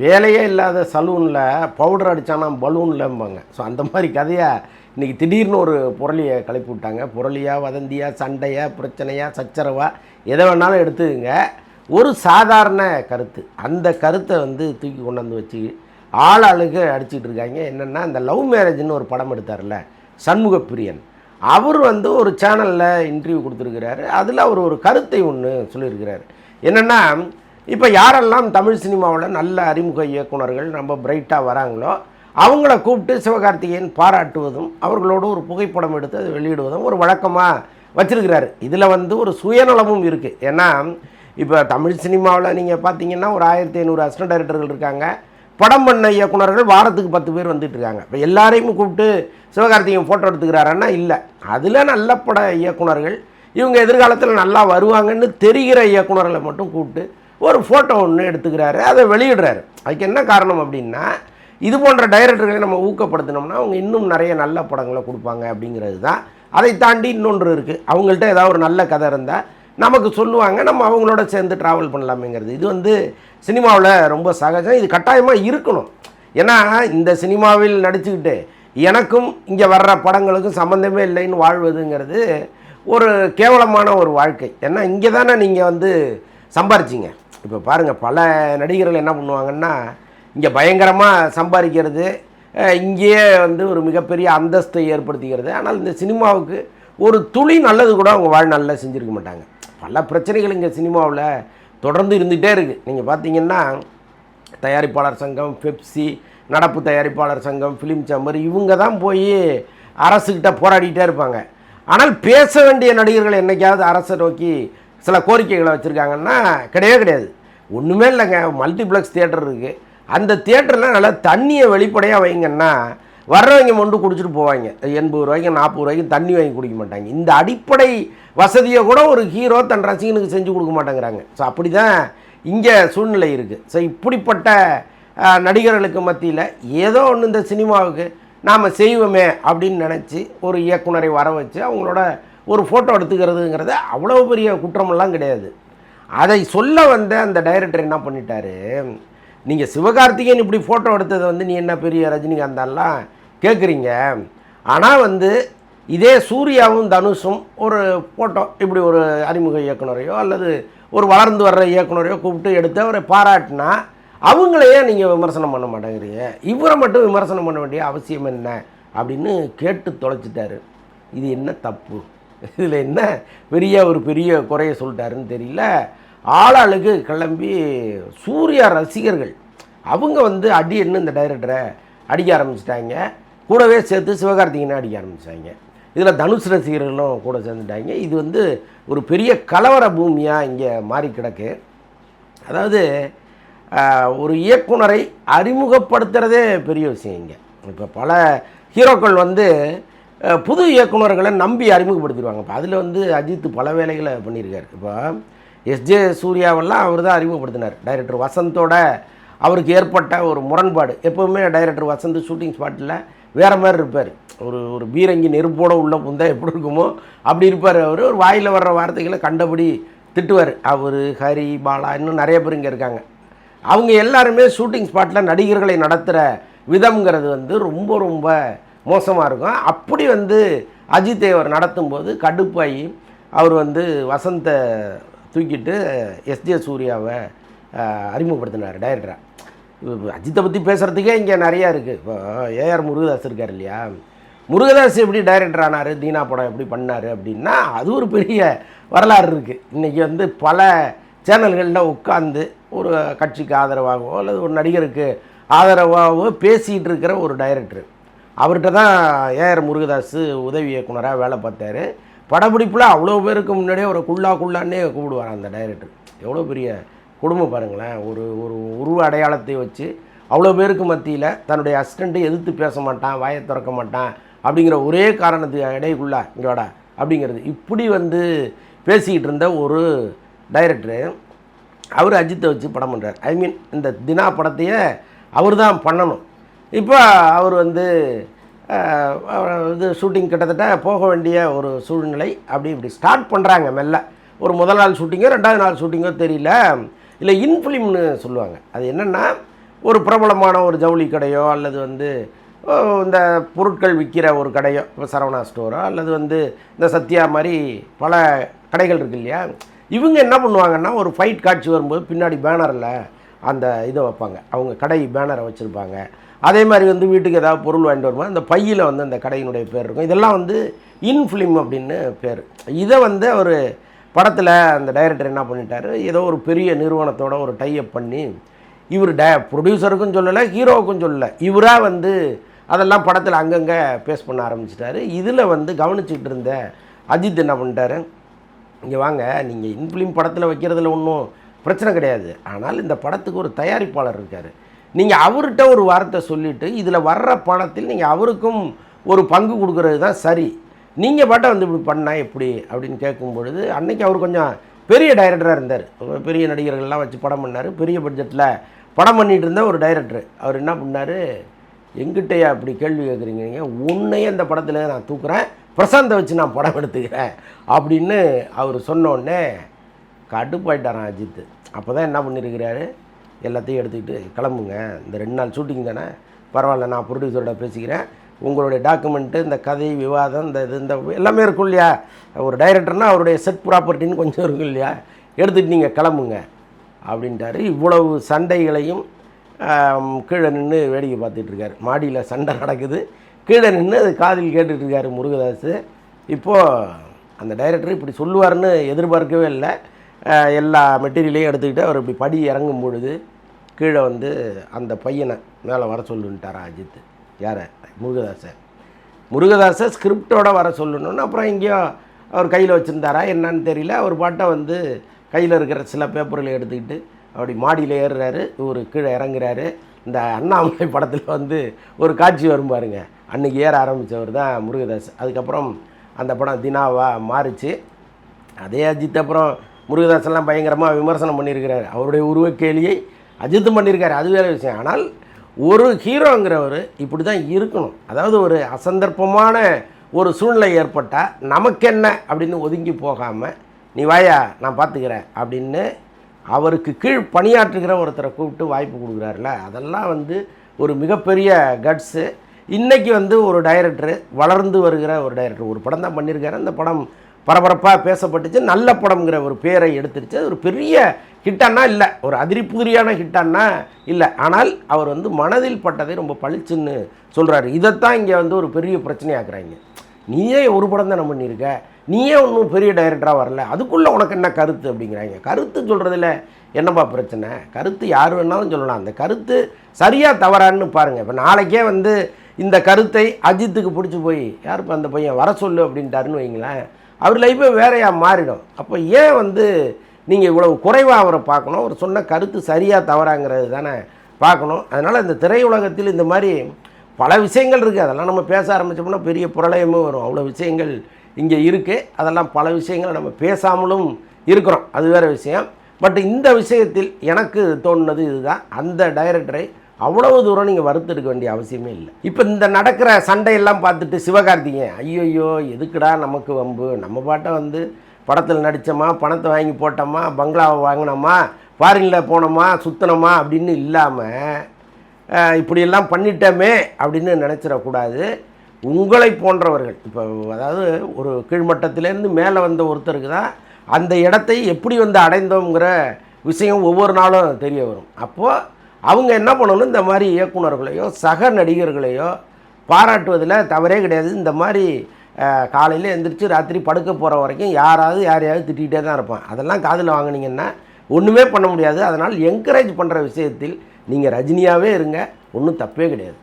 வேலையே இல்லாத சலூனில் powder அடித்தானா பலூன்லம்பாங்க so அந்த மாதிரி கதையாக இன்றைக்கி திடீர்னு ஒரு புரளியை கிளப்பி விட்டாங்க. புரளியாக வதந்தியாக சண்டையாக பிரச்சனையாக சச்சரவாக எதை வேணாலும் எடுத்துக்கங்க. ஒரு சாதாரண கருத்து. அந்த கருத்தை வந்து தூக்கி கொண்டு வந்து வச்சு ஆள் ஆளுக்கு அடிச்சிட்டு இருக்காங்க. என்னென்னா இந்த லவ் மேரேஜ்னு ஒரு படம் எடுத்தார்ல சண்முகப்பிரியன். அவர் வந்து ஒரு சேனலில் இன்டர்வியூ கொடுத்துருக்கிறாரு. அதில் அவர் ஒரு கருத்தை ஒன்று சொல்லியிருக்கிறார். என்னென்னா இப்போ யாரெல்லாம் தமிழ் சினிமாவில் நல்ல அறிமுக இயக்குனர்கள் ரொம்ப பிரைட்டாக வராங்களோ அவங்கள கூப்பிட்டு சிவகார்த்திகேயன் பாராட்டுவதும் அவர்களோடு ஒரு புகைப்படம் எடுத்து அதை வெளியிடுவதும் ஒரு வழக்கமாக வச்சிருக்கிறாரு. இதில் வந்து ஒரு சுயநலமும் இருக்குது ஏன்னா இப்போ தமிழ் சினிமாவில் நீங்கள் பார்த்தீங்கன்னா ஒரு ஆயிரத்தி ஐநூறு அசிஸ்டன்ட் டைரக்டர்கள் இருக்காங்க. படம் பண்ண இயக்குனர்கள் வாரத்துக்கு பத்து பேர் வந்துட்டு இருக்காங்க. இப்போ எல்லாரையும் கூப்பிட்டு சிவகார்த்திகேயன் ஃபோட்டோ எடுத்துக்கிறாருன்னா இல்லை. அதில் நல்ல பட இயக்குனர்கள் இவங்க எதிர்காலத்தில் நல்லா வருவாங்கன்னு தெரிகிற இயக்குனர்களை மட்டும் கூப்பிட்டு ஒரு ஃபோட்டோ ஒன்று எடுத்துக்கிறாரு அதை வெளியிடுறாரு. அதுக்கு என்ன காரணம் அப்படின்னா இது போன்ற டைரக்டர்களை நம்ம ஊக்கப்படுத்தினோம்னா அவங்க இன்னும் நிறைய நல்ல படங்களை கொடுப்பாங்க அப்படிங்கிறது தான். அதை தாண்டி இன்னொன்று இருக்குது அவங்கள்ட்ட ஏதாவது ஒரு நல்ல கதை இருந்தால் நமக்கு சொல்லுவாங்க நம்ம அவங்களோட சேர்ந்து ட்ராவல் பண்ணலாமேங்கிறது. இது வந்து சினிமாவில் ரொம்ப சகஜம். இது கட்டாயமாக இருக்கணும். ஏன்னா இந்த சினிமாவில் நடிச்சுக்கிட்டு எனக்கும் இங்கே வர்ற படங்களுக்கும் சம்மந்தமே இல்லைன்னு வாழ்வதுங்கிறது ஒரு கேவலமான ஒரு வாழ்க்கை. ஏன்னா இங்கே தானே நீங்கள் வந்து சம்பாரிச்சிங்க. இப்போ பாருங்கள் பல நடிகர்கள் என்ன பண்ணுவாங்கன்னா இங்கே பயங்கரமாக சம்பாதிக்கிறது இங்கேயே வந்து ஒரு மிகப்பெரிய அந்தஸ்தை ஏற்படுத்திக்கிறது. ஆனால் இந்த சினிமாவுக்கு ஒரு துளி நல்லது கூட அவங்க வாழ்நாளில் செஞ்சுருக்க மாட்டாங்க. பல பிரச்சனைகள் இங்கே சினிமாவில் தொடர்ந்து இருந்துகிட்டே இருக்குது நீங்கள் பார்த்தீங்கன்னா தயாரிப்பாளர் சங்கம் பெப்சி நடப்பு தயாரிப்பாளர் சங்கம் ஃபிலிம் சேம்பர் இவங்க தான் போய் அரசுக்கிட்ட போராடிக்கிட்டே இருப்பாங்க. ஆனால் பேச வேண்டிய நடிகர்கள் என்னைக்காவது அரசை நோக்கி சில கோரிக்கைகளை வச்சுருக்காங்கன்னா கிடையவே கிடையாது. ஒன்றுமே இல்லைங்க. மல்டிப்ளெக்ஸ் தியேட்டர் இருக்குது அந்த தியேட்டரில் நல்லா தண்ணியை வெளிப்படையாக வைங்கன்னா வர்றவங்க மொண்டு குடிச்சிட்டு போவாங்க. எண்பது ரூபாய்க்கு நாற்பது ரூபாய்க்கு தண்ணி வாங்கி குடிக்க மாட்டாங்க. இந்த அடிப்படை வசதியை கூட ஒரு ஹீரோ தன் ரசிகனுக்கு செஞ்சு கொடுக்க மாட்டேங்கிறாங்க. ஸோ அப்படி தான் இங்கே சூழ்நிலை இருக்குது ஸோ இப்படிப்பட்ட நடிகர்களுக்கு மத்தியில் ஏதோ ஒன்று இந்த சினிமாவுக்கு நாம் செய்வோமே அப்படின்னு நினச்சி ஒரு இயக்குனரை வர வச்சு அவங்களோட ஒரு ஃபோட்டோ எடுத்துக்கிறதுங்கிறது அவ்வளோ பெரிய குற்றமெல்லாம் கிடையாது. அதை சொல்ல வந்த அந்த டைரக்டர் என்ன பண்ணிட்டாரு? நீங்கள் சிவகார்த்திகேயன் இப்படி ஃபோட்டோ எடுத்ததை வந்து நீ என்ன பெரிய ரஜினிகாந்தாலாம் கேட்குறீங்க ஆனால் வந்து இதே சூர்யாவும் தனுஷும் ஒரு ஃபோட்டோ இப்படி ஒரு அறிமுக இயக்குனரையோ அல்லது ஒரு வளர்ந்து வர்ற இயக்குனரையோ கூப்பிட்டு எடுத்து அவரை பாராட்டினா அவங்களையே நீங்கள் விமர்சனம் பண்ண மாட்டேங்கிறீங்க. இவரை மட்டும் விமர்சனம் பண்ண வேண்டிய அவசியம் என்ன? அப்படின்னு கேட்டு தொலைச்சிட்டாரு. இது என்ன தப்பு? இதில் என்ன பெரிய ஒரு பெரிய குறைய சொல்லிட்டாருன்னு தெரியல. ஆளாளுக்கு கிளம்பி சூர்யா ரசிகர்கள் அவங்க வந்து அடி என்ன இந்த டைரக்டரை அடிக்க ஆரம்பிச்சிட்டாங்க. கூடவே சேர்த்து சிவகார்த்திகனை அடிக்க ஆரம்பிச்சிட்டாங்க. இதில் தனுஷ் ரசிகர்களும் கூட சேர்ந்துட்டாங்க. இது வந்து ஒரு பெரிய கலவர பூமியாக இங்கே மாறி கிடக்கு. அதாவது ஒரு இயக்குனரை அறிமுகப்படுத்துகிறதே பெரிய விஷயம் இங்கே. இப்போ பல ஹீரோக்கள் வந்து புது இயக்குனர்களை நம்பி அறிமுகப்படுத்திடுவாங்க. இப்போ அதில் வந்து அஜித் பல வேலைகளை பண்ணியிருக்கார். இப்போ எஸ்ஜே சூர்யாவெல்லாம் அவர் தான் அறிமுகப்படுத்தினார். டைரக்டர் வசந்தோட அவருக்கு ஏற்பட்ட ஒரு முரண்பாடு. எப்போவுமே டைரக்டர் வசந்த் ஷூட்டிங் ஸ்பாட்டில் வேறு மாதிரி இருப்பார். ஒரு ஒரு பீரங்கி நெருப்போடு உள்ள புந்தா எப்படி இருக்குமோ அப்படி இருப்பார் அவர். ஒரு வாயில் வர்ற வார்த்தைகளை கண்டபடி திட்டுவார். அவர் ஹரி பாலா இன்னும் நிறைய பேர் இங்கே இருக்காங்க. அவங்க எல்லாருமே ஷூட்டிங் ஸ்பாட்டில் நடிகர்களை நடத்துகிற விதம்ங்கிறது வந்து ரொம்ப ரொம்ப மோசமாக இருக்கும். அப்படி வந்து அஜித்தை அவர் நடத்தும்போது கடுப்பாகி அவர் வந்து வசந்தை தூக்கிட்டு எஸ்ஜே சூர்யாவை அறிமுகப்படுத்தினார் டைரக்டராக அஜித்தை பற்றி பேசுகிறதுக்கே இங்கே நிறையா இருக்குது இப்போ ஏஆர் முருகதாஸ் இருக்கார் இல்லையா? முருகதாஸ் எப்படி டைரக்டர் ஆனார் தீனா படம் எப்படி பண்ணார் அப்படின்னா அது ஒரு பெரிய வரலாறு இருக்குது இன்றைக்கி வந்து பல சேனல்களில் உட்காந்து ஒரு கட்சிக்கு ஆதரவாகவோ அல்லது ஒரு நடிகருக்கு ஆதரவாகவோ பேசிகிட்டு இருக்கிற ஒரு டைரக்டர் அவர்கிட்ட தான் ஏஆர் முருகதாஸ் உதவி இயக்குனராக வேலை பார்த்தாரு. படப்பிடிப்பில் அவ்வளோ பேருக்கு முன்னாடியே ஒரு குள்ளா குள்ளான்னே கூப்பிடுவார் அந்த டைரக்டர் எவ்வளோ பெரிய குடும்பம் பாருங்களேன். ஒரு ஒரு உருவ அடையாளத்தை வச்சு அவ்வளோ பேருக்கு மத்தியில் தன்னுடைய அசிஸ்டண்ட்டை எதிர்த்து பேச மாட்டான் வாயை திறக்க மாட்டான் அப்படிங்கிற ஒரே காரணத்துக்கு இடைக்குள்ளா இங்கோடா அப்படிங்கிறது. இப்படி வந்து பேசிக்கிட்டு இருந்த ஒரு டைரக்டரு அவர் அஜித்தை வச்சு படம் பண்ணுறார் ஐ மீன் இந்த தினா படத்தையே அவர் தான் பண்ணணும். இப்போ அவர் வந்து இது ஷூட்டிங் கிட்டத்தட்ட போக வேண்டிய ஒரு சூழ்நிலை. அப்படி இப்படி ஸ்டார்ட் பண்ணுறாங்க மெல்ல. ஒரு முதல் நாள் ஷூட்டிங்கோ ரெண்டாவது நாள் ஷூட்டிங்கோ தெரியல. இல்லை இன்ஃபிலிம்னு சொல்லுவாங்க. அது என்னென்னா ஒரு பிரபலமான ஒரு ஜவுளி கடையோ அல்லது வந்து இந்த பொருட்கள் விற்கிற ஒரு கடையோ இப்போ சரவணா ஸ்டோரோ அல்லது வந்து இந்த சத்யா மாதிரி பல கடைகள் இருக்கு இல்லையா? இவங்க என்ன பண்ணுவாங்கன்னா ஒரு ஃபைட் காட்சி வரும்போது பின்னாடி பேனரில் அந்த இதை வைப்பாங்க. அவங்க கடை பேனரை வச்சுருப்பாங்க. அதே மாதிரி வந்து வீட்டுக்கு ஏதாவது பொருள் வாங்கிட்டு வரும்போது அந்த பையில் வந்து அந்த கடையினுடைய பேர் இருக்கும். இதெல்லாம் வந்து இன்ஃபிலிம் அப்படின்னு பேர். இதை வந்து ஒரு படத்தில் அந்த டைரக்டர் என்ன பண்ணிட்டாரு? ஏதோ ஒரு பெரிய நிறுவனத்தோட ஒரு டைப் பண்ணி இவர் டே ப்ரொடியூசருக்கும் சொல்லலை ஹீரோவுக்கும் சொல்லலை. இவராக வந்து அதெல்லாம் படத்தில் அங்கங்கே பேஸ் பண்ண ஆரம்பிச்சிட்டாரு. இதில் வந்து கவனிச்சுட்டு இருந்த அஜித் என்ன பண்ணிட்டாரு? இங்கே வாங்க நீங்கள் இன்ஃபிலிம் படத்தில் வைக்கிறதுல ஒன்றும் பிரச்சனை கிடையாது. ஆனால் இந்த படத்துக்கு ஒரு தயாரிப்பாளர் இருக்கார். நீங்கள் அவர்கிட்ட ஒரு வார்த்தை சொல்லிவிட்டு இதில் வர்ற பணத்தில் நீங்கள் அவருக்கும் ஒரு பங்கு கொடுக்குறது தான் சரி. நீங்கள் பாட்டை வந்து இப்படி பண்ணால் எப்படி? அப்படின்னு கேட்கும் பொழுது அன்றைக்கி அவர் கொஞ்சம் பெரிய டைரக்டராக இருந்தார். பெரிய நடிகர்கள்லாம் வச்சு படம் பண்ணார். பெரிய பட்ஜெட்டில் படம் பண்ணிகிட்டு இருந்த ஒரு டைரக்டர் அவர் என்ன பண்ணார்? எங்கிட்டயா அப்படி கேள்வி கேட்குறீங்க நீங்கள் உன்னையே அந்த படத்தில் நான் தூக்குறேன். பிரசாந்தை வச்சு நான் படம் எடுத்துக்கிறேன். அப்படின்னு அவர் சொன்னோடனே கடுப்பாயிட்டாரான் அஜித்து. அப்போ தான் என்ன பண்ணியிருக்கிறாரு எல்லாத்தையும் எடுத்துக்கிட்டு கிளம்புங்க. இந்த ரெண்டு நாள் ஷூட்டிங் தானே? பரவாயில்ல நான் ப்ரொடியூசரோட பேசிக்கிறேன். உங்களுடைய டாக்குமெண்ட்டு இந்த கதை விவாதம் இந்த இது இந்த எல்லாமே இருக்கும் இல்லையா? ஒரு டைரக்டர்னால் அவருடைய செட் ப்ராப்பர்ட்டின்னு கொஞ்சம் இருக்கும் இல்லையா? எடுத்துகிட்டு நீங்கள் கிளம்புங்க. அப்படின்ட்டாரு. இவ்வளவு சண்டைகளையும் கீழே நின்று வேடிக்கை பார்த்துட்ருக்காரு மாடியில் சண்டை நடக்குது. கீழே நின்று அது காதில் கேட்டுட்ருக்காரு முருகதாஸ். இப்போது அந்த டைரக்டர் இப்படி சொல்லுவார்னு எதிர்பார்க்கவே இல்லை. எல்லா மெட்டீரியலையும் எடுத்துக்கிட்டு அவர் இப்படி படி இறங்கும் பொழுது கீழே வந்து அந்த பையனை மேலே வர சொல்லுன்ட்டாரா அஜித். யாரை? முருகதாசை முருகதாசை ஸ்கிரிப்டோட வர சொல்லணும்னு அப்புறம் எங்கேயோ அவர் கையில் வச்சுருந்தாரா என்னன்னு தெரியல. அவர் பாட்டை வந்து கையில் இருக்கிற சில பேப்பர்களை எடுத்துக்கிட்டு அப்படி மாடியில் ஏறுறாரு. இவர் கீழே இறங்குறாரு. இந்த அண்ணாமலை படத்தில் வந்து ஒரு காட்சி வரும் பாருங்க. அன்றைக்கி ஏற ஆரம்பித்தவர் தான் முருகதாஸ். அதுக்கப்புறம் அந்த படம் தினாவாக மாறுச்சு. அதே அஜித் அப்புறம் முருகதாஸ் எல்லாம் பயங்கரமாக விமர்சனம் பண்ணியிருக்கிறார். அவருடைய உருவக்கேலியை அஜித்தும் பண்ணியிருக்காரு. அது வேறு விஷயம். ஆனால் ஒரு ஹீரோங்கிறவர் இப்படி தான் இருக்கணும். அதாவது ஒரு அசந்தர்ப்பமான ஒரு சூழ்நிலை ஏற்பட்டால் நமக்கென்ன அப்படின்னு ஒதுங்கி போகாமல் நீ வாயா நான் பார்த்துக்கிறேன் அப்படின்னு அவருக்கு கீழ் பணியாற்றுகிற ஒருத்தரை கூப்பிட்டு வாய்ப்பு கொடுக்குறாருல அதெல்லாம் வந்து ஒரு மிகப்பெரிய கட்ஸு. இன்றைக்கி வந்து ஒரு டைரக்டர் வளர்ந்து வருகிற ஒரு டைரக்டர். ஒரு படம் தான் பண்ணியிருக்காரு. அந்த படம் பரபரப்பாக பேசப்பட்டுச்சு. நல்ல படம்ங்கிற ஒரு பேரை எடுத்துருச்சு. அது ஒரு பெரிய ஹிட்டானா இல்லை. ஒரு அதிரிப்புதிரியான ஹிட்டானா இல்லை. ஆனால் அவர் வந்து மனதில் பட்டதை ரொம்ப பளிச்சுன்னு சொல்கிறாரு இதைத்தான் இங்கே வந்து ஒரு பெரிய பிரச்சனையாக்குறாங்க. நீயே ஒரு படம் தானே பண்ணியிருக்க? நீயே ஒன்றும் பெரிய டைரக்டராக வரல. அதுக்குள்ளே உனக்கு என்ன கருத்து அப்படிங்கிறாங்க. கருத்து சொல்கிறதுல என்னப்பா பிரச்சனை? கருத்து யார் வேணாலும் சொல்லலாம். அந்த கருத்து சரியாக தவறான்னு பாருங்கள் இப்போ நாளைக்கே வந்து இந்த கருத்தை அஜித்துக்கு பிடிச்சி போய் யாருப்பா அந்த பையன்? வர சொல்லு அப்படின்ட்டாருன்னு வைங்களேன். அவர் லைஃபே வேறையாக மாறிடும். அப்போ ஏன் வந்து நீங்கள் இவ்வளவு குறைவாக அவரை பார்க்கணும்? அவர் சொன்ன கருத்து சரியாக தவறாங்கிறது தானே பார்க்கணும். அதனால் இந்த திரையுலகத்தில் இந்த மாதிரி பல விஷயங்கள் இருக்குது அதெல்லாம் நம்ம பேச ஆரம்பித்தோம்னா பெரிய புரளயமும் வரும். அவ்வளோ விஷயங்கள் இங்கே இருக்குது அதெல்லாம் பல விஷயங்களை நம்ம பேசாமலும் இருக்கிறோம். அது வேறு விஷயம். பட் இந்த விஷயத்தில் எனக்கு தோணுனது இதுதான். அந்த டைரக்டரை அவ்வளவு தூரம் நீங்கள் வறுத்தெடுக்க வேண்டிய அவசியமே இல்லை. இப்போ இந்த நடக்கிற சண்டையெல்லாம் பார்த்துட்டு சிவகார்த்திகேயன் ஐயோயோ எதுக்குடா நமக்கு வம்பு? நம்ம பாட்டை வந்து படத்தில் நடித்தோமா பணத்தை வாங்கி போட்டோமா பங்களாவை வாங்கினோமா ஃபாரினில் போனோமா சுற்றினோமா அப்படின்னு இல்லாமல் இப்படியெல்லாம் பண்ணிட்டோமே அப்படின்னு நினச்சிடக்கூடாது. உங்களை போன்றவர்கள் இப்போ அதாவது ஒரு கீழ்மட்டத்திலேருந்து மேலே வந்த ஒருத்தருக்கு தான் அந்த இடத்தை எப்படி வந்து அடைந்தோங்கிற விஷயம் ஒவ்வொரு நாளும் தெரிய வரும். அப்போது அவங்க என்ன பண்ணணும்? இந்த மாதிரி இயக்குனர்களையோ சக நடிகர்களையோ பாராட்டுவதில் தவறே கிடையாது. இந்த மாதிரி காலையில் எழுந்திரிச்சு ராத்திரி படுக்க போகிற வரைக்கும் யாராவது யாரையாவது திட்டிகிட்டே தான் இருப்பான். அதெல்லாம் காதில் வாங்குனீங்கன்னா ஒன்றுமே பண்ண முடியாது. அதனால் என்கரேஜ் பண்ணுற விஷயத்தில் நீங்கள் ரஜினியாகவே இருங்க. ஒன்றும் தப்பே கிடையாது.